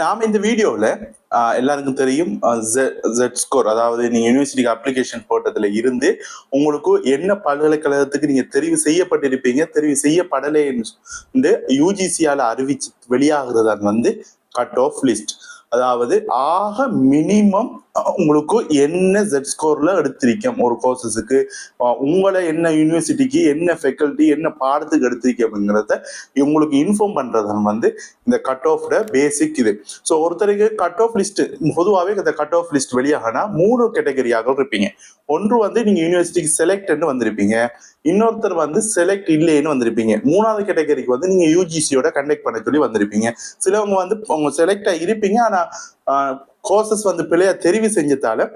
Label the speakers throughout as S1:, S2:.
S1: நாம இந்த வீடியோவில் எல்லாருக்கும் தெரியும் ஜெட் ஸ்கோர் அதாவது நீங்க யூனிவர்சிட்டிக்கு அப்ளிகேஷன் போட்டதுல இருந்து உங்களுக்கு என்ன பல்கலைக்கழகத்துக்கு நீங்க தெரிவு செய்யப்பட்டிருப்பீங்க தெரிவு செய்யப்படலைன்னு யூஜிசியால அறிவிச்சு வெளியாகிறது வந்து கட் ஆஃப் லிஸ்ட் அதாவது ஆக மினிமம் உங்களுக்கு என்ன ஜெட் ஸ்கோர்ல எடுத்திருக்கோம் ஒரு கோர்சஸுக்கு உங்களை என்ன யூனிவர்சிட்டிக்கு என்ன ஃபெக்கல்ட்டி என்ன பாடத்துக்கு எடுத்திருக்கோம்ங்கிறத உங்களுக்கு இன்ஃபார்ம் பண்றதன் வந்து இந்த கட் ஆஃப்ட பேசிக் இது. ஸோ ஒருத்தருக்கு கட் ஆஃப் லிஸ்ட் பொதுவாகவே இந்த கட் ஆஃப் லிஸ்ட் வெளியாகனா மூணு கேட்டகரியாக இருப்பீங்க. ஒன்று வந்து நீங்க யூனிவர்சிட்டிக்கு செலக்ட்னு வந்திருப்பீங்க. இன்னொருத்தர் வந்து செலக்ட் இல்லைன்னு வந்திருப்பீங்க. மூணாவது கேட்டகரிக்கு வந்து நீங்க யூஜிசியோட கண்டக்ட் பண்ண சொல்லி வந்திருப்பீங்க. சிலவங்க வந்து உங்க செலக்டா இருப்பீங்க. ஆனா கோர்சஸ் வந்து பிள்ளைய தெரிவு செஞ்சதால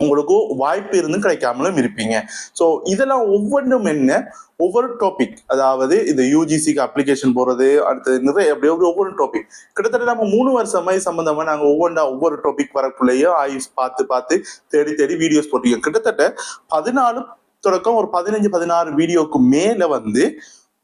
S1: உங்களுக்கு வாய்ப்பு இருந்தும் கிடைக்காமலும் இருப்பீங்க. ஸோ இதெல்லாம் ஒவ்வொன்றும் என்ன? ஒவ்வொரு டாபிக் அதாவது இந்த யூஜிசிக்கு அப்ளிகேஷன் போறது அடுத்தது நிறைய அப்படி ஒவ்வொரு ஒவ்வொரு டாபிக் கிட்டத்தட்ட நம்ம மூணு வருஷமாய் சம்பந்தமா நாங்க ஒவ்வொன்றா ஒவ்வொரு டாபிக் வரக்குள்ளேயோ ஆயுஸ் பார்த்து பார்த்து தேடி தேடி வீடியோஸ் போட்டிருக்கோம். கிட்டத்தட்ட பதினாலு தொடக்கம் ஒரு பதினஞ்சு பதினாறு வீடியோக்கு மேல வந்து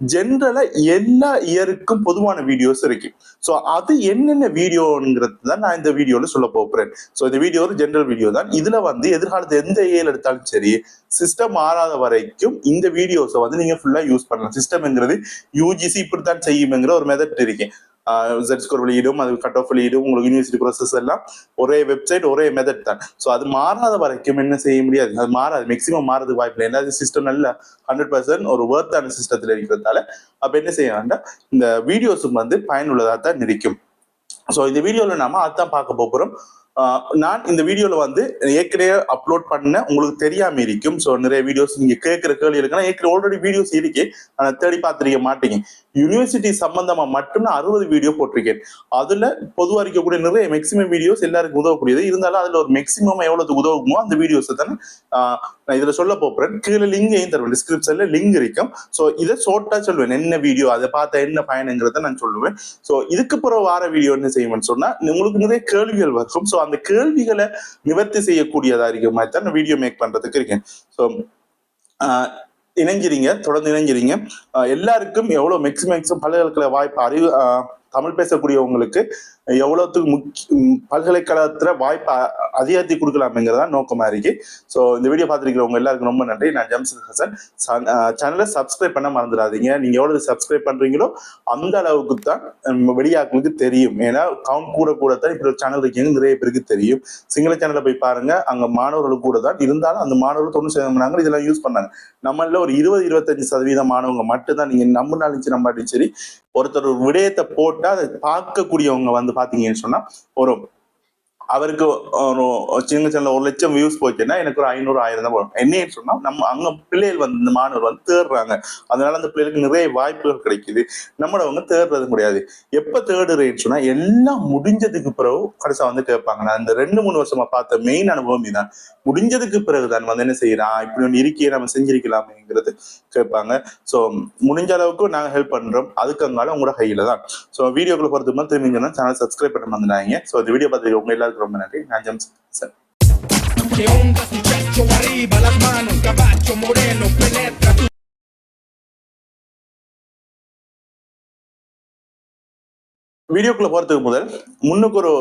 S1: ஜென்ரலா எல்லா இயருக்கும் பொதுவான வீடியோஸ் இருக்கு ஸோ அது என்னென்ன வீடியோங்கிறது தான் நான் இந்த வீடியோல சொல்ல போகிறேன் ஸோ இந்த வீடியோ ஒரு ஜென்ரல் வீடியோ தான். இதுல வந்து எதிர்காலத்து எந்த ஏல் எடுத்தாலும் சரி சிஸ்டம் மாறாத வரைக்கும் இந்த வீடியோஸை வந்து நீங்க ஃபுல்லா யூஸ் பண்ணலாம். சிஸ்டம்ங்கிறது யூஜிசி இப்படித்தான் செய்யுங்கிற ஒரு மெதட் இருக்கேன் ஜெட் ஸ்கோர் வெளியிடும் அது கட் ஆஃப் வெளியிடும் உங்களுக்கு யூனிவர்சிட்டி ப்ராசஸ் எல்லாம் ஒரே வெப்சைட் ஒரே மெத்தட் தான். ஸோ அது மாறாத வரைக்கும் என்ன செய்ய முடியாது. அது மாறாது. மேக்ஸிமம் மாறது வாய்ப்பு இல்லை. ஏன்னா சிஸ்டம் நல்ல ஹண்ட்ரட் பர்சன்ட் ஒரு ஒர்த்தான சிஸ்டத்தில் இருக்கிறதால அப்போ என்ன செய்ய வேண்டாம்? இந்த வீடியோஸும் வந்து பயனுள்ளதாக தான் இருக்கும். ஸோ இந்த வீடியோவில் நாம அதான் பார்க்க போகிறோம் நான் இந்த வீடியோல வந்து ஏற்கனவே அப்லோட் பண்ண உங்களுக்கு தெரியாம இருக்கும். ஸோ நிறைய வீடியோஸ் நீங்க கேட்கிற கேள்வி இருக்குன்னா ஏற்கனவே ஆல்ரெடி வீடியோஸ் இருக்கு. ஆனா தேடி பார்த்துருக்க மாட்டீங்க. யூனிவர்சிட்டி சம்பந்தமா மட்டும் நான் அறுபது வீடியோ போட்டிருக்கேன். அதுல பொதுவாக இருக்கக்கூடிய நிறைய மேக்சிமம் வீடியோஸ் எல்லாருக்கும் உதவக்கூடியது. இருந்தாலும் அதுல ஒரு மேக்சிமம் எவ்வளவு உதவுமோ அந்த வீடியோஸ் தானே நான் இதுல சொல்ல போறேன். கீழே லிங்கையும் தருவேன்? டிஸ்கிரிப்ஷன்ல லிங்க் இருக்கும். ஸோ இதை ஷோர்ட்டா சொல்லுவேன். என்ன வீடியோ அதை பார்த்தா என்ன பயனுங்கிறத நான் சொல்லுவேன். ஸோ இதுக்கு பிறகு வார வீடியோ என்ன செய்வேன்னு சொன்னா உங்களுக்கு நிறைய கேள்விகள் வரும். ஸோ அந்த கேள்விகளை நிவர்த்தி செய்யக்கூடியதா இருக்க மாதிரி தான் வீடியோ மேக் பண்றதுக்கு இருக்கேன். ஸோ இணைஞ்சிறீங்க தொடர்ந்து இணைஞ்சிறீங்க எல்லாருக்கும் எவ்வளவு மேக்ஸிமம் மேக்சிமம் பல்கலைக்கழக வாய்ப்பு அறிவு தமிழ் பேசக்கூடியவங்களுக்கு எவ்வளோத்துக்கு முக்கிய பல்கலைக்கழகத்தில் வாய்ப்பு அதிகரித்து கொடுக்கலாமேங்கிறதான் நோக்கமாக இருக்கு. ஸோ இந்த வீடியோ பார்த்துருக்கிறவங்க எல்லாருக்கும் ரொம்ப நன்றி. நான் ஜம்சன் ஹசன். சேனலை சப்ஸ்கிரைப் பண்ண மறந்துடாதீங்க. நீங்கள் எவ்வளோ சப்ஸ்கிரைப் பண்ணுறீங்களோ அந்த அளவுக்கு தான் வெளியாக்களுக்கு தெரியும். ஏன்னா கவுண்ட் கூட கூட தான் இப்படி ஒரு சேனல் இருக்கீங்க. நிறைய பேருக்கு தெரியும். சிங்கள சேனலை போய் பாருங்கள் அங்கே மாணவர்கள் கூட தான் இருந்தாலும் அந்த மாணவர்கள் தொண்ணூறு சதவீதம் இதெல்லாம் யூஸ் பண்ணாங்க. நம்மள ஒரு இருபது இருபத்தஞ்சு சதவீதம் மாணவங்க மட்டும்தான். நீங்கள் நம்பினாலும் சரி நம்பாட்டியும் சரி ஒருத்தர் ஒரு விடயத்தை போட்டால் அதை பார்க்கக்கூடியவங்க வந்து பாத்தீங்கன்னு சொன்னா ஒரு அவருக்கு ஒரு சின்ன சின்ன ஒரு லட்சம் வியூஸ் போச்சுன்னா எனக்கு ஒரு ஐநூறு ஆயிரம் தான் வரும் என்னன்னு சொன்னா நம்ம அங்க பிள்ளைகள் வந்து இந்த மாணவர் வந்து தேடுறாங்க. அதனால அந்த பிள்ளைகளுக்கு நிறைய வாய்ப்புகள் கிடைக்குது. நம்மளவங்க தேடுறது முடியாது எப்ப தேடுறேன்னு சொன்னா எல்லாம் முடிஞ்சதுக்கு பிறகு கடைசா வந்து கேட்பாங்க. நான் இந்த ரெண்டு மூணு வருஷமா பார்த்த மெயின் அனுபவம் இதுதான். முடிஞ்சதுக்கு பிறகுதான் வந்து என்ன செய்யறான் இப்படி ஒன்று இருக்கையே நம்ம செஞ்சிருக்கலாமேங்கிறது கேட்பாங்க. ஸோ முடிஞ்ச அளவுக்கு நாங்கள் ஹெல்ப் பண்றோம். அதுக்கு அங்கால உங்களோட கையில தான். ஸோ வீடியோக்குள்ள பொறுத்து மாதிரி திரும்பி சேனல் சப்ஸ்கிரைப் பண்ண வந்தாங்க ஸோ இந்த வீடியோ பார்த்துருக்க உங்க எல்லாருக்கும் rom nari Ngajam Sal.
S2: Que un castichacho arriba las manos, un cabacho moreno penetra tu
S1: வீடியோக்குள்ள போறதுக்கு முதல் முன்னுக்கு ஒரு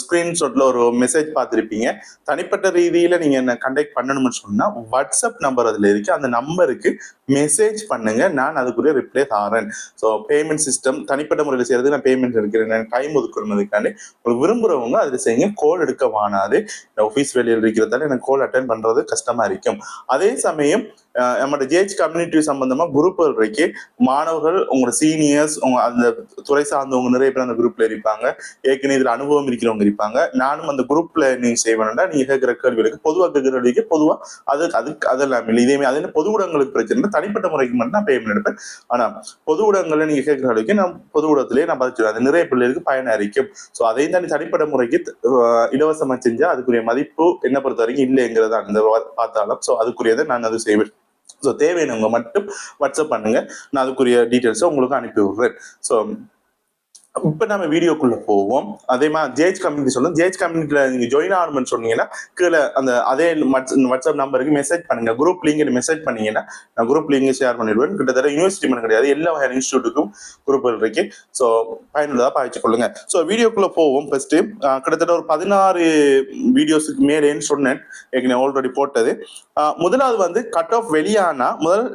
S1: ஸ்கிரீன்ஷாட்ல ஒரு மெசேஜ் பார்த்துருப்பீங்க. தனிப்பட்ட ரீதியில நீங்க என்ன கண்டக்ட் பண்ணணும்னு சொன்னா வாட்ஸ்அப் நம்பர் அதுல இருக்கு. அந்த நம்பருக்கு மெசேஜ் பண்ணுங்க. நான் அதுக்குரிய ரிப்ளை தாரேன் ஸோ பேமெண்ட் சிஸ்டம் தனிப்பட்ட முறையில் செய்யறது நான் பேமெண்ட் எடுக்கிறேன். டைம் ஒதுக்கணுன்றதுக்காண்டி உங்களுக்கு விரும்புறவங்க அதில் செய்யுங்க. கோல் எடுக்க வானாது ஆஃபீஸ் வேலையில் இருக்கிறதால எனக்கு கோல் அட்டன் பண்றது கஷ்டமா இருக்கும். அதே சமயம் நம்மளோட ஜேஹெச் கம்யூனிட்டி சம்பந்தமா குரூப் இருக்கு. மாணவர்கள் உங்களோட சீனியர்ஸ் உங்க அந்த துறை சார்ந்தவங்க நிறைய பேர் அந்த குரூப்ல இருப்பாங்க. ஏற்கனவே இதுல அனுபவம் இருக்கிறவங்க இருப்பாங்க. நானும் அந்த குரூப்ல நீங்க செய்வேன்டா நீங்க கேட்கிற கேள்விகளுக்கு பொதுவாக கேட்கிற கேள்விக்கு பொதுவா அது அதுக்கு அதெல்லாம் இல்லை. இதே அது பொது ஊடகங்களுக்கு பிரச்சனை தனிப்பட்ட முறைக்கு மட்டும் நான் பேமெண்ட் எடுப்பேன். ஆனா பொது ஊடகங்கள்ல நீங்க கேட்கிற கேள்விக்கு நான் பொது ஊடகத்திலேயே நான் பதிச்சிடுவேன் அது நிறைய பிள்ளைகளுக்கு பயன் அறிக்கும் ஸோ அதையும் தாண்டி தனிப்பட்ட முறைக்கு இலவசமா செஞ்சா அதுக்குரிய மதிப்பு என்ன பொறுத்த வரைக்கும் இல்லைங்கிறத அந்த பார்த்தாலும். ஸோ அதுக்குரியதை நான் அது செய்வேன். ஸோ தேவையானவங்க மட்டும் வாட்ஸ்அப் பண்ணுங்கள் நான் அதுக்குரிய டீட்டெயில்ஸை உங்களுக்கு அனுப்பி விடுறேன் ஸோ இப்ப நம்ம வீடியோக்குள்ள போவோம். அதே மாதிரி ஜேஜ் கம்யூனிட்டி சொல்லும் ஜேஜ் கம்யூனிட்டில நீங்க ஜாயின் ஆகணும்னு சொன்னீங்கன்னா கீழே அந்த அதே வாட்ஸ்அப் நம்பருக்கு மெசேஜ் பண்ணுங்க. குரூப் லிங்க் மெசேஜ் பண்ணீங்கன்னா நான் குரூப் லிங்க் ஷேர் பண்ணிடுவேன். கிட்டத்தட்ட யூனிவர்சிட்டி மட்டும் கிடையாது எல்லா வகையான இன்ஸ்டியூட்டுக்கும் குரூப்கள் இருக்கு. ஸோ பயனுள்ளதாக பாய்ச்சி கொள்ளுங்க. ஸோ வீடியோக்குள்ள போவோம் ஃபர்ஸ்ட் கிட்டத்தட்ட ஒரு பதினாறு வீடியோஸுக்கு மேலேன்னு சொன்னேன். ஏற்கனவே ஆல்ரெடி போட்டது. முதலாவது வந்து கட் ஆஃப் வெளியானா முதல்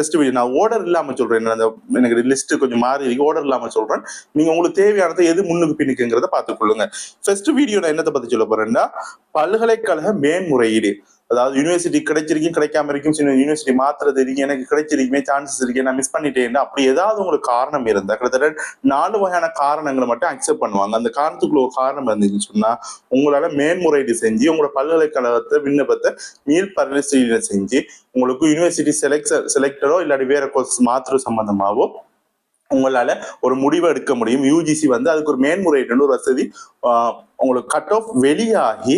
S1: டெஸ்ட் வீடியோ நான் ஆர்டர் இல்லாம சொல்றேன். அந்த எனக்கு லிஸ்ட் கொஞ்சம் மாறி இருக்கு. ஆர்டர் இல்லாம சொல்றேன். நீங்கள் உங்களுக்கு தேவையானதை எது முன்னுக்கு பின்னுக்குங்கிறத பார்த்துக்கொள்ளுங்க. ஃபர்ஸ்ட் வீடியோ நான் என்னத்தை பத்தி சொல்ல போகிறேன்னா பல்கலைக்கழக மேன்முறையீடு. அதாவது யூனிவர்சிட்டி கிடைச்சிருக்கும் கிடைக்காம இருக்கும். சின்ன யூனிவர்சிட்டி மாத்துறது இருக்கு எனக்கு கிடைச்சிருக்குமே சான்சஸ் இருக்கு நான் மிஸ் பண்ணிட்டேன் அப்படி ஏதாவது உங்களுக்கு காரணம் இருந்தா கிட்டத்தட்ட நாலு வகையான காரணங்களை மட்டும் அக்செப்ட் பண்ணுவாங்க. அந்த காரணத்துக்குள்ள ஒரு காரணம் இருந்துச்சுன்னு சொன்னா உங்களால மேன்முறையீடு செஞ்சு உங்களோட பல்கலைக்கழகத்தை விண்ணப்பத்தை மீள் பரிசீலனை செஞ்சு உங்களுக்கு யூனிவர்சிட்டி செலக்ட் செலக்டரோ இல்லாட்டி வேற கோர்ஸ் மாத்துற சம்பந்தமாவோ உங்களால ஒரு முடிவை எடுக்க முடியும். யூஜிசி வந்து அதுக்கு ஒரு மேன்முறையீடுன்னு ஒரு வசதி உங்களுக்கு கட் ஆஃப் வெளியாகி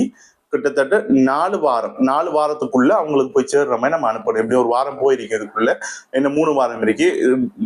S1: கிட்டத்தட்ட நாலு வாரம் நாலு வாரத்துக்குள்ள அவங்களுக்கு போய் சேர்ற மாதிரி நம்ம அனுப்பணும். எப்படி ஒரு வாரம் போயிருக்கிறதுக்குள்ள என்ன மூணு வாரம் இருக்கு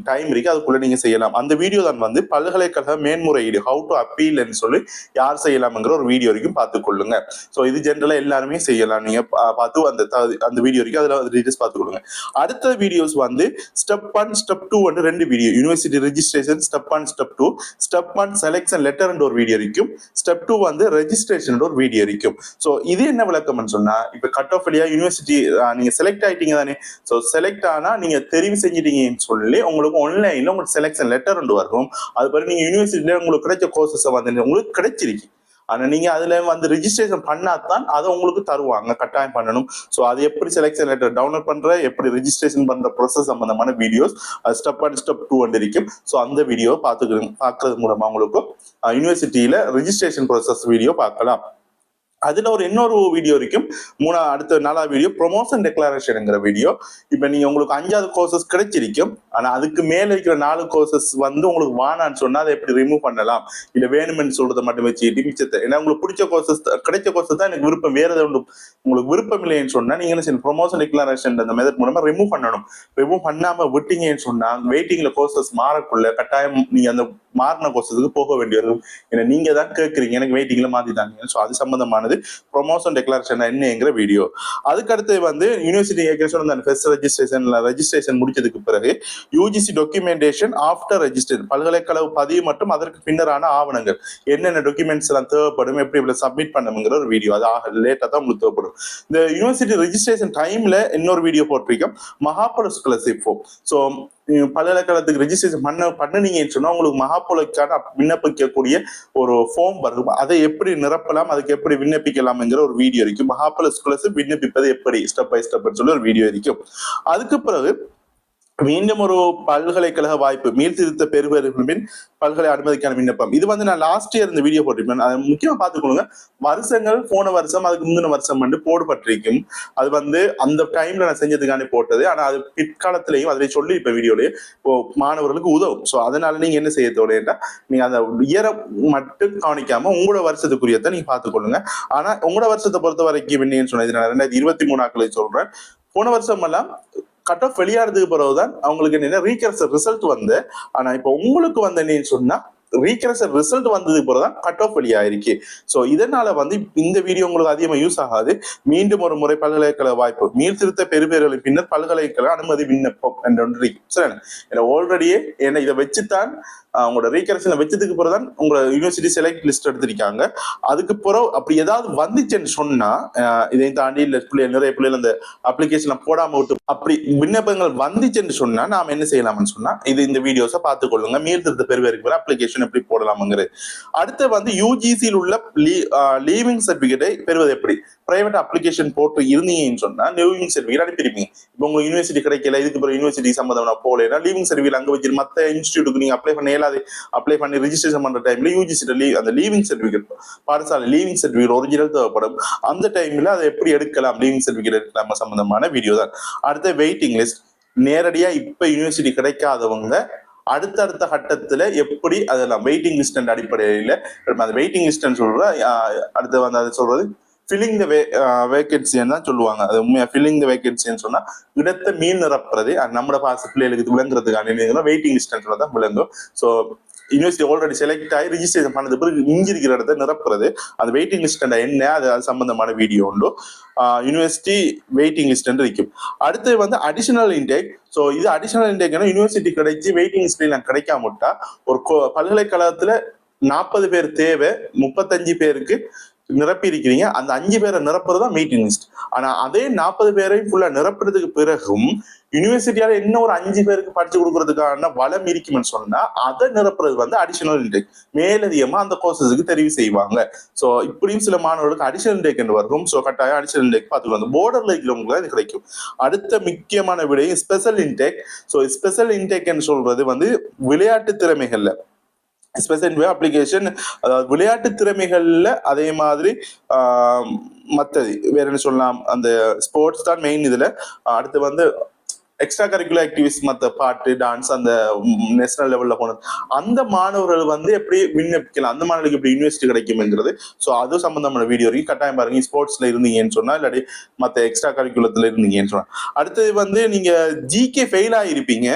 S1: டைம் இருக்கு அதுக்குள்ள நீங்க செய்யலாம். அந்த வீடியோ தான் வந்து பல்கலைக்கழக மேன்முறையீடு ஹவு டு அப்பீல்னு சொல்லி யார் செய்யலாம்ங்கிற ஒரு வீடியோ வரைக்கும் பார்த்துக்கொள்ளுங்க ஸோ இது ஜென்ரலா எல்லாருமே செய்யலாம். நீங்க பார்த்து அந்த அந்த வீடியோ வரைக்கும் அதுல டீட்டெயில்ஸ் பார்த்துக்கொள்ளுங்க அடுத்த வீடியோஸ் வந்து ஸ்டெப் ஒன் ஸ்டெப் டூ வந்து ரெண்டு video university registration step one step two step one selection letter ஒரு வீடியோ இருக்கும் ஸ்டெப் டூ வந்து ரெஜிஸ்ட்ரேஷன் ஒரு வீடியோ இருக்கும் ஸோ இது என்ன விளக்கம்னு சொன்னா இப்ப கட் ஆஃப் வழியா யூனிவர்சிட்டி நீங்க செலக்ட் ஆயிட்டீங்க தானே. ஸோ செலக்ட் ஆனா நீங்க தெரிவு செஞ்சிட்டீங்கன்னு சொல்லி உங்களுக்கு ஆன்லைன்ல உங்களுக்கு செலெக்ஷன் லெட்டர் ஒன்று வரும். அது பிறகு நீங்க யூனிவர்சிட்டியில உங்களுக்கு கிடைச்ச கோர்சஸ் வந்து உங்களுக்கு கிடைச்சிருக்கு ஆனா நீங்க அதுல வந்து ரிஜிஸ்ட்ரேஷன் பண்ணாதான் அதை உங்களுக்கு தருவாங்க கட்டாயம் பண்ணணும். ஸோ அது எப்படி செலெக்ஷன் லெட்டர் டவுன்லோட் பண்ற எப்படி ரிஜிஸ்ட்ரேஷன் பண்ற ப்ரொசஸ் சம்பந்தமான videos step and step two வந்து இருக்கும் ஸோ அந்த வீடியோ பார்த்துக்கிறோம் பார்க்கறது மூலமா உங்களுக்கு யூனிவர்சிட்டியில ரிஜிஸ்ட்ரேஷன் ப்ரொசஸ் வீடியோ பார்க்கலாம். அதுல ஒரு இன்னொரு வீடியோ இருக்கும். மூணா அடுத்த நாலாவது வீடியோ ப்ரொமோஷன் டெக்ளரேஷனுங்கிற வீடியோ இப்போ நீங்க உங்களுக்கு அஞ்சாவது கோர்சஸ் கிடைச்சிருக்கும். ஆனா அதுக்கு மேல இருக்கிற நாலு கோர்சஸ் வந்து உங்களுக்கு வானான்னு சொன்னா அதை எப்படி ரிமூவ் பண்ணலாம்? இல்ல வேணுமென்னு சொல்றதை மட்டும் வச்சு மிச்சத்தை ஏன்னா உங்களுக்கு பிடிச்ச கோர்சஸ் கிடைச்ச கோர்சஸ் தான் எனக்கு விருப்பம். வேற எதாவது உங்களுக்கு விருப்பம் இல்லைன்னு சொன்னா நீங்க என்ன செய்யணும்? ப்ரொமோஷன் டெக்ளரேஷன் அந்த மெதட் மூலமா ரிமூவ் பண்ணணும். ரிமூவ் பண்ணாம விட்டீங்கன்னு சொன்னா வெயிட்டிங்ல கோர்சஸ் மாறக்குள்ள கட்டாயம் நீங்க அந்த மாறின கோர்சஸுக்கு போக வேண்டியது ஏன்னா நீங்க தான் கேட்குறீங்க எனக்கு வெயிட்டிங்ல மாத்திட்டாங்க. ஸோ அது ஆனது ப்ரொமோஷன் டெக்ளரேஷன் என்னங்கிற வீடியோ அதுக்கடுத்து வந்து யூனிவர்சிட்டி ஏற்கனவே அந்த ஃபெஸ்ட் ரெஜிஸ்ட்ரேஷன்ல ரெஜிஸ்ட்ரேஷன் முடிச்சதுக்கு பிறகு யூஜிசி டாக்குமெண்டேஷன் ஆஃப்டர் ரெஜிஸ்டர் பல்கலைக்கழக பதிவு மற்றும் அதற்கு பின்னரான ஆவணங்கள். என்னென்ன டாக்குமெண்ட்ஸ் எல்லாம் தேவைப்படும் எப்படி இப்படி சப்மிட் பண்ணுங்கிற ஒரு வீடியோ அது ஆக லேட்டாக தான் உங்களுக்கு தேவைப்படும். இந்த யூனிவர்சிட்டி ரெஜிஸ்ட்ரேஷன் டைம்ல இன்னொரு வீடியோ போட்டிருக்கோம். மகாபுர ஸ்காலர்ஷிப் ஃபார்ம் ஸோ பல்கலைக்கழகத்துக்கு ரெஜிஸ்ட்ரேஷன் பண்ண பண்ணுனீங்கன்னு சொன்னா உங்களுக்கு மகாபோலைக்கான விண்ணப்பிக்கக்கூடிய ஒரு ஃபார்ம் வரும் அதை எப்படி நிரப்பலாம் அதுக்கு எப்படி விண்ணப்பிக்கலாம்ங்கிற ஒரு வீடியோ இருக்கும். மகாபோல ஸ்காலர்ஷிப் விண்ணப்பிப்பது எப்படி? ஸ்டெப் பை ஸ்டெப்னு சொல்லி ஒரு வீடியோ இருக்கும். அதுக்கு பிறகு மீண்டும் ஒரு பல்கலைக்கழக வாய்ப்பு மீள்திருத்த பெறுவர்களின் பல்கலை அனுமதிக்கான விண்ணப்பம். இது வந்து நான் லாஸ்ட் இயர் இந்த வீடியோ போட்டிருப்பேன் அதை முக்கியமா பார்த்துக்கொள்ளுங்க வருஷங்கள் போன வருஷம் அதுக்கு முந்தின வருஷம் வந்து போடப்பட்டிருக்கும். அது வந்து அந்த டைம்ல நான் செஞ்சதுக்காண்டி போட்டது. ஆனா அது பிற்காலத்திலையும் அதை சொல்லி இப்ப வீடியோலயே இப்போ மாணவர்களுக்கு உதவும். ஸோ அதனால நீங்க என்ன செய்ய தோணுன்னா நீங்க அந்த இயரை மட்டும் கவனிக்காம உங்களோட வருஷத்துக்குரியத்தை நீங்க பார்த்துக்கொள்ளுங்க ஆனா உங்களோட வருஷத்தை பொறுத்த வரைக்கும் என்னன்னு சொன்னது நான் ரெண்டாயிரத்தி இருபத்தி மூணாக்களை சொல்றேன். போன வருஷம் எல்லாம் கட் ஆஃப் வெளியானதுக்கு பிறகுதான் அவங்களுக்கு என்ன ரீகர்ஸ் ரிசல்ட் வந்து. ஆனா இப்போ உங்களுக்கு வந்து என்னன்னு சொன்னா ரீகரசல் ரிசல்ட் வந்ததுக்கு போல தான் கட் ஆஃப் வெளியாயிருக்கு. ஸோ இதனால வந்து இந்த வீடியோ உங்களுக்கு அதிகமாக யூஸ் ஆகாது. மீண்டும் ஒரு முறை பல்கலைக்கழக வாய்ப்பு. மீள்திருத்த பெறுபேறுகளின் பின்னர் பல்கலைக்கழக அனுமதி விண்ணப்பம் என்ற ஒன்று சரிண்ணா சரி ஆல்ரெடியே என்ன இதை வச்சுத்தான் உங்களோட ரீகரசனை வச்சதுக்கு பிறகு தான் உங்களோட யூனிவர்சிட்டி செலக்ட் லிஸ்ட் எடுத்திருக்காங்க. அதுக்கு பிறகு அப்படி ஏதாவது வந்துச்சுன்னு சொன்னா இதை இதையும் தாண்டி இல்லை பிள்ளைகள் நிறைய பிள்ளைகள் அந்த அப்ளிகேஷனை போடாம விட்டு அப்படி விண்ணப்பங்கள் வந்துச்சுன்னு சொன்னா நாம என்ன செய்யலாம்னு சொன்னா இது இந்த வீடியோஸை பார்த்துக்கொள்ளுங்க. மீள் திருத்த பெறுவதற்கு அப்ளிகேஷன் எப்படி போடலாமுங்கிறது அடுத்து வந்து யூஜிசியில் உள்ள லீவிங் சர்டிபிகேட்டை பெறுவது எப்படி? பிரைவேட் அப்ளிகேஷன் போட்டு இருந்தீங்கன்னு சொன்னா லீவிங் சர்டிபிகேட் அனுப்பியிருப்பீங்க இப்போ உங்க யூனிவர்சிட்டி கிடைக்கல இதுக்கு பிறகு யூனிவர்சிட்டி சம்பந்தம் நான் போகலைன்னா லீவிங் சர்டிபிகேட் அங்க வச்சு மத்த இன்ஸ்டியூட்டுக்கு நீங்க அப்ளை பண்ண இயலாது அப்ளை பண்ணி ரிஜிஸ்ட்ரேஷன் பண்ற டைம்ல யூஜிசி லீவ் அந்த லீவிங் சர்டிபிகேட் பாடசாலை லீவிங் சர்டிபிகேட் ஒரிஜினல் தேவைப்படும். அந்த டைம்ல அதை எப்படி எடுக்கலாம்? லீவிங் சர்டிபிகேட் எடுக்கலாம் சம்பந்தமான வீடியோ தான். அடுத்த வெயிட்டிங் லிஸ்ட் நேரடியா இப்ப யூனிவர்சிட்டி கிடைக்காதவங்க அடுத்தடுத்த கட்டத்துல எப்படி அதெல்லாம் வெயிட்டிங் லிஸ்ட் அடிப்படையில நம்ம அந்த வெயிட்டிங் லிஸ்ட் சொல்ற அடுத்து வந்து அது சொல்றது ஃபில்லிங் த வே வேகன்சின்னு தான் சொல்லுவாங்க. அது உண்மையாக ஃபில்லிங் த வேகன்சின்னு சொன்னால் இடத்தை மீன் நிரப்புறது அது பாச பிள்ளைகளுக்கு விளங்குறதுக்கான வெயிட்டிங் லிஸ்ட் தான் விளங்கும். ஸோ யூனிவர்சிட்டி ஆல்ரெடி செலக்ட் ஆகி ரிஜிஸ்ட்ரேஷன் பண்ணது பிறகு இங்க இருக்கிற இடத்த நிரப்புறது. அந்த வெயிட்டிங் லிஸ்ட் என்ன அது அது சம்பந்தமான வீடியோ உண்டு. யூனிவர்சிட்டி வெயிட்டிங் லிஸ்ட் இருக்கும். அடுத்து வந்து அடிஷனல் இன்டேக் ஸோ இது அடிஷனல் இன்டேக்னா யூனிவர்சிட்டி கிடைச்சி வெயிட்டிங் லிஸ்ட்ல கிடைக்காம விட்டா ஒரு கோ- பல்கலைக்கழகத்துல நாற்பது பேர் தேவை முப்பத்தஞ்சு பேருக்கு நிரப்பி இருக்கிறீங்க அந்த அஞ்சு பேரை நிரப்புறது தான் மீட்டிங் லிஸ்ட் ஆனா அதே நாற்பது பேரையும் ஃபுல்லா நிரப்புறதுக்கு பிறகும் யூனிவர்சிட்டியால இன்னும் ஒரு அஞ்சு பேருக்கு படிச்சு கொடுக்கறதுக்கான வளம் இருக்குமென்னு சொன்னா அதை நிரப்புறது வந்து அடிஷனல் இன்டேக் மேலதிகமா அந்த கோர்சஸுக்கு தெரிவு செய்வாங்க. ஸோ இப்படியும் சில மாணவர்களுக்கு அடிஷனல் இன்டேக் என்று வரும். ஸோ கட்டாயம் அடிஷனல் இன்டேக் பார்த்துக்கணும் போர்டர்ல இருக்கிறவங்களுக்கு இது கிடைக்கும். அடுத்த முக்கியமான விடையும் ஸ்பெஷல் இன்டேக் ஸோ ஸ்பெஷல் இன்டேக்னு சொல்றது வந்து விளையாட்டு திறமைகள்ல. ஸ்பெஷல் அப்ளிகேஷன் அதாவது விளையாட்டு திறமைகளில் அதே மாதிரி மற்றது வேற என்ன சொல்லலாம் அந்த ஸ்போர்ட்ஸ் தான் மெயின் இதில். அடுத்து வந்து எக்ஸ்ட்ரா கரிக்குலர் ஆக்டிவிட்டிஸ் மற்ற பாட்டு டான்ஸ் அந்த நேஷனல் லெவலில் போனது. அந்த மாணவர்கள் வந்து எப்படி விண்ணப்பிக்கலாம்? அந்த மாணவர்களுக்கு எப்படி யூனிவர்சிட்டி கிடைக்கும்ங்கிறது. ஸோ அது சம்பந்தமான வீடியோ வரைக்கும் கட்டாயம் பாருங்க ஸ்போர்ட்ஸ்ல இருந்தீங்கன்னு சொன்னா இல்லாட்டி மற்ற எக்ஸ்ட்ரா கரிக்குலத்தில் இருந்தீங்கன்னு சொன்னா. அடுத்தது வந்து நீங்க ஜிகே ஃபெயில் ஆகிருப்பீங்க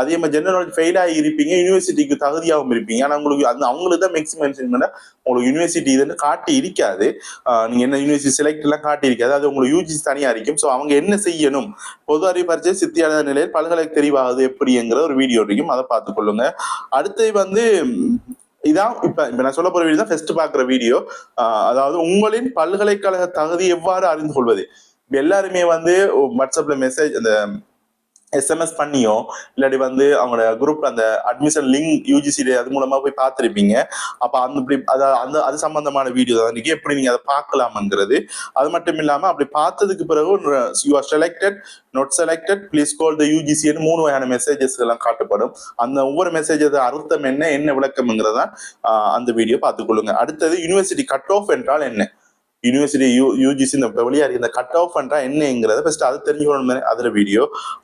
S1: அதே மாதிரி ஜென்ரல் நாலேஜ் ஃபெயில் ஆகி இருப்பீங்க யூனிவர்சிட்டிக்கு தகுதியாகவும் இருப்பீங்க. ஆனால் உங்களுக்கு அந்த அவங்களுக்கு தான் மேக்ஸிமம் பண்ண உங்களுக்கு யூனிவர்சிட்டி இதுன்னு காட்டி இருக்காது. நீங்கள் என்ன யூனிவர்சிட்டி செலக்ட் எல்லாம் காட்டி இருக்காது. அது உங்களுக்கு யூஜி தனியாக இருக்கும். ஸோ அவங்க என்ன செய்யணும்? பொது அறிவு பரிச்சை சித்தியான நிலையில் பல்கலை தெரிவாகுது எப்படிங்கிற ஒரு வீடியோ இருக்கும். அதை பார்த்துக்கொள்ளுங்க அடுத்து வந்து இதான் இப்ப இப்ப நான் சொல்ல போற வீடியோ தான் ஃபர்ஸ்ட் பாக்குற வீடியோ அதாவது உங்களின் பல்கலைக்கழக தகுதி எவ்வாறு அறிந்து கொள்வது? எல்லாருமே வந்து வாட்ஸ்அப்ல மெசேஜ் அந்த எஸ்எம்எஸ் பண்ணியோ இல்லாட்டி வந்து அவங்களோட குரூப்ல அந்த அட்மிஷன் லிங்க் யூஜிசி அது மூலமா போய் பார்த்துருப்பீங்க. அப்ப அந்த இப்படி அத அந்த அது சம்பந்தமான வீடியோ தான். இன்னைக்கு எப்படி நீங்க அதை பார்க்கலாம்ங்கிறது. அது மட்டும் இல்லாம அப்படி பார்த்ததுக்கு பிறகு you are selected not selected please call the யூஜிசின்னு மூணு வகையான மெசேஜஸ் எல்லாம் காட்டப்படும். அந்த ஒவ்வொரு மெசேஜஸ் அர்த்தம் என்ன என்ன விளக்கம்ங்கிறதான் அந்த வீடியோ பார்த்துக்கொள்ளுங்க. அடுத்தது யூனிவர்சிட்டி கட் ஆஃப் என்றால் என்ன? யூனிவர்சிட்டி யூ யூஜிசி இந்த வழியாக இருக்குது இந்த கட் ஆஃப் பண்றா என்னங்கிறத ஃபர்ஸ்ட் அது தெரிஞ்சுக்கணும் அதில் வீடியோ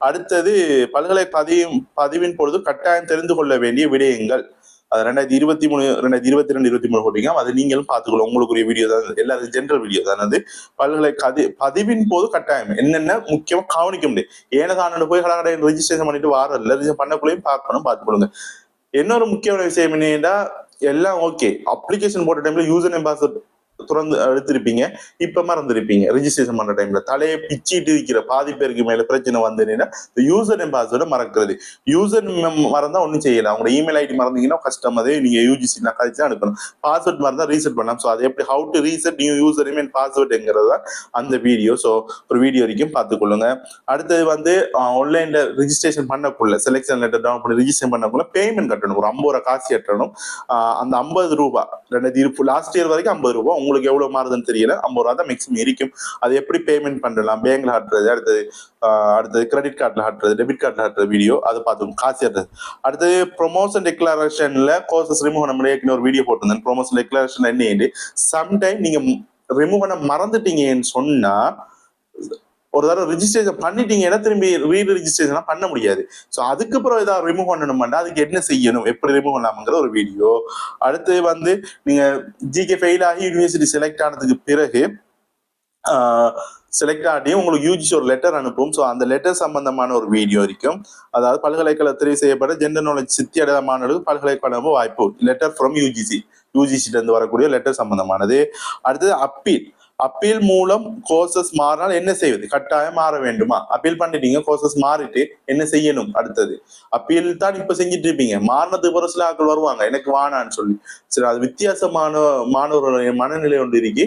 S1: அடுத்தது பல்கலை பதிவு பதிவின் பொழுது கட்டாயம் தெரிந்து கொள்ள வேண்டிய விடயங்கள். அது ரெண்டாயிரத்தி இருபத்தி மூணு ரெண்டாயிரத்தி இருபத்தி ரெண்டு இருபத்தி மூணு போட்டீங்க அது நீங்களும் பார்த்துக்கலாம் உங்களுக்குரிய வீடியோ தான் எல்லாரும் ஜென்ரல் வீடியோ தான் அது. பல்கலை கதி பதிவின் போது கட்டாயம் என்னென்ன முக்கியமா கவனிக்க முடியும். ஏனதான போய் கடை ரெஜிஸ்ட்ரேஷன் பண்ணிட்டு வாரம் இல்லை ரெஜிஸ்டர் பண்ணக்குள்ளேயும் பார்க்கணும் பார்த்துக்கொள்ளுங்க. இன்னொரு முக்கியமான விஷயம் என்னன்னா எல்லாம் ஓகே அப்ளிகேஷன் போட்ட டைம்ல யூசர் நேம் திறந்து எடுத்திருப்பீங்க இப்ப மறந்துருப்பீங்க. ரிஜிஸ்ட்ரேஷன் பண்ற டைம்ல தலையை பிச்சிட்டு இருக்கிற பாதி பேருக்கு மேல பிரச்சனை வந்ததுன்னா யூசர் நேம் பாஸ்வேர்டை மறக்கிறது. யூசர் மறந்தா ஒன்றும் செய்யலாம் அவங்களோட இமெயில் ஐடி மறந்தீங்கன்னா கஷ்டம் அதே நீங்க யூஜிசி கழிச்சு தான் எடுக்கணும் பாஸ்வேர்ட் மறந்தா ரீசெட் பண்ணலாம். ஸோ அது எப்படி how to reset new user name பாஸ்வேர்டுங்கிறது தான் அந்த வீடியோ ஸோ ஒரு வீடியோ வரைக்கும் பார்த்துக்கொள்ளுங்க. அடுத்தது வந்து ஆன்லைன்ல ரிஜிஸ்ட்ரேஷன் பண்ணக்குள்ள செலெக்ஷன் லெட்டர் டவுன் பண்ணி ரிஜிஸ்ட்ரேஷன் பண்ணக்குள்ள பேமெண்ட் கட்டணும். ஒரு ஐம்பது ரூபா காசு கட்டணும். அந்த ஐம்பது ரூபா ரெண்டாயிரத்தி இரு லாஸ்ட் இயர் வரைக்கும் ஐம்பது ரூபாய் உங்களுக்கு எவ்வளவு மாறுதுன்னு தெரியல. ஐம்பது ரூபா தான் மேக்ஸிமம் இருக்கும். அது எப்படி பேமெண்ட் பண்ணலாம்? பேங்க்ல ஆட்டுறது அடுத்தது அடுத்தது கிரெடிட் கார்டில் ஆட்டுறது டெபிட் கார்டில் ஆட்டுற வீடியோ அதை பார்த்துக்கணும் காசு கட்டுறது அடுத்தது ப்ரொமோஷன் டெக்ளரேஷன்ல கோர்சஸ் ரிமூவ் நம்ம ஏற்கனவே ஒரு வீடியோ போட்டிருந்தேன். ப்ரொமோஷன் டெக்ளரேஷன் என்ன சம்டைம் நீங்க ரிமூவ் பண்ண மறந்துட்டீங்கன்னு சொன்னா ஒரு தடவை ரிஜிஸ்ட்ரேஷன் பண்ணிட்டீங்கன்னா திரும்பி ரீ ரிஜிஸ்ட்ரேஷன் பண்ண முடியாது. ஸோ அதுக்கப்புறம் ஏதாவது ரிமூவ் பண்ணணும்னா அதுக்கு என்ன செய்யணும்? எப்படி ரிமூவ் பண்ணலாமுங்கிற ஒரு வீடியோ அடுத்து வந்து நீங்க ஜிகே ஃபெயில் ஆகி யூனிவர்சிட்டி செலக்ட் ஆனதுக்கு பிறகு செலக்ட் ஆகியும் உங்களுக்கு யூஜிசி ஒரு லெட்டர் அனுப்பும். ஸோ அந்த லெட்டர் சம்பந்தமான ஒரு வீடியோ இருக்கும். அதாவது பல்கலைக்கழக தெரிவு செய்யப்பட்ட ஜெண்டர் நாலேஜ் சித்தி அடையாத மாணவர்களுக்கு பல்கலைக்கழகம் வாய்ப்பு. லெட்டர் ஃப்ரம் யூஜிசி யூஜிசிட்டு இருந்து வரக்கூடிய லெட்டர் சம்பந்தமானது. அடுத்தது அப்பீல் அப்பீல் மூலம் கோர்சஸ் மாறினால் என்ன செய்வது? கட்டாயம் மாற வேண்டுமா? அப்பீல் பண்ணிட்டீங்க கோர்சஸ் மாறிட்டு என்ன செய்யணும் அடுத்தது? அப்பீல் தான் இப்ப செஞ்சுட்டு இருப்பீங்க மாறினதுக்கு ஒரு சில ஆட்கள் வருவாங்க. எனக்கு வானான்னு சொல்லி. சரி அது வித்தியாசமான மாணவர்களுடைய மனநிலை ஒன்று இருக்கு.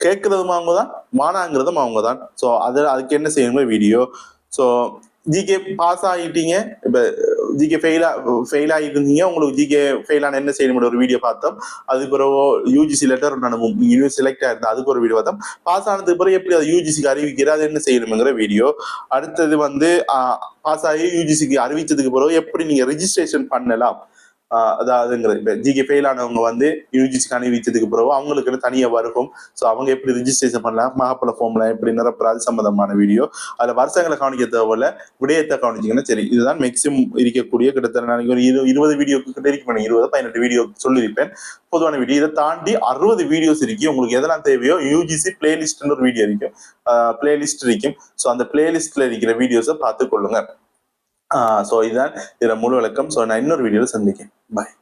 S1: கேட்கறதும் அவங்க தான் வானாங்கிறதும் அவங்க தான் ஸோ அது அதுக்கு என்ன செய்யணுமோ வீடியோ ஸோ ஜிகே பாஸ் ஆகிட்டீங்க. இப்போ ஜிகே ஃபெயிலா ஃபெயில் ஆகிருந்தீங்க. உங்களுக்கு ஜிகே ஃபெயில் ஆன என்ன செய்யணும் ஒரு வீடியோ பார்த்தோம். அதுக்கு பிறகு யூஜிசி லெட்டர் அனுப்பும். யூனிவர்ஸ் செலக்ட் ஆயிருந்தா அதுக்கு ஒரு வீடியோ பார்த்தோம். பாஸ் ஆனதுக்கு பிறகு எப்படி அது யூஜிசிக்கு அறிவிக்கிற அது என்ன செய்யணுங்கிற வீடியோ அடுத்தது வந்து பாஸ் ஆகி யூஜிசிக்கு அறிவிச்சதுக்கு பிறகு எப்படி நீங்கள் ரிஜிஸ்ட்ரேஷன் பண்ணலாம்? அதாவதுங்கிறது இப்போ ஜிகே ஃபெயில் ஆனவங்க வந்து யூஜிசிக்கு அணிவிச்சதுக்கு பிறகு அவங்களுக்கு தனியாக வருகும். ஸோ அவங்க எப்படி ரிஜிஸ்ட்ரேஷன் பண்ணலாம்? மகாப்பல ஃபார்ம்ல எப்படி நிரப்புற அது சம்பந்தமான வீடியோ அதில் வருஷங்களை கவனிக்க தேவையில்ல. விடயத்தை கவனிச்சிங்கன்னா சரி இதுதான் மேக்ஸிமம் இருக்கக்கூடிய கிட்டத்தட்ட நாளைக்கு ஒரு இரு இருபது வீடியோக்கு கிட்ட இருக்கு. பண்ணி இருபது பதினெட்டு வீடியோ சொல்லியிருப்பேன். பொதுவான வீடியோ இதை தாண்டி அறுபது வீடியோஸ் இருக்கு. உங்களுக்கு எதெல்லாம் தேவையோ யூஜிசி பிளேலிஸ்ட்னு ஒரு வீடியோ இருக்கும் பிளேலிஸ்ட் இருக்கும் ஸோ அந்த பிளேலிஸ்ட்ல இருக்கிற வீடியோஸை பார்த்து கொள்ளுங்க ஸோ இதுதான் இதில் முழு விளக்கம். ஸோ நான் இன்னொரு வீடியோவில் சந்திக்கேன் பாய்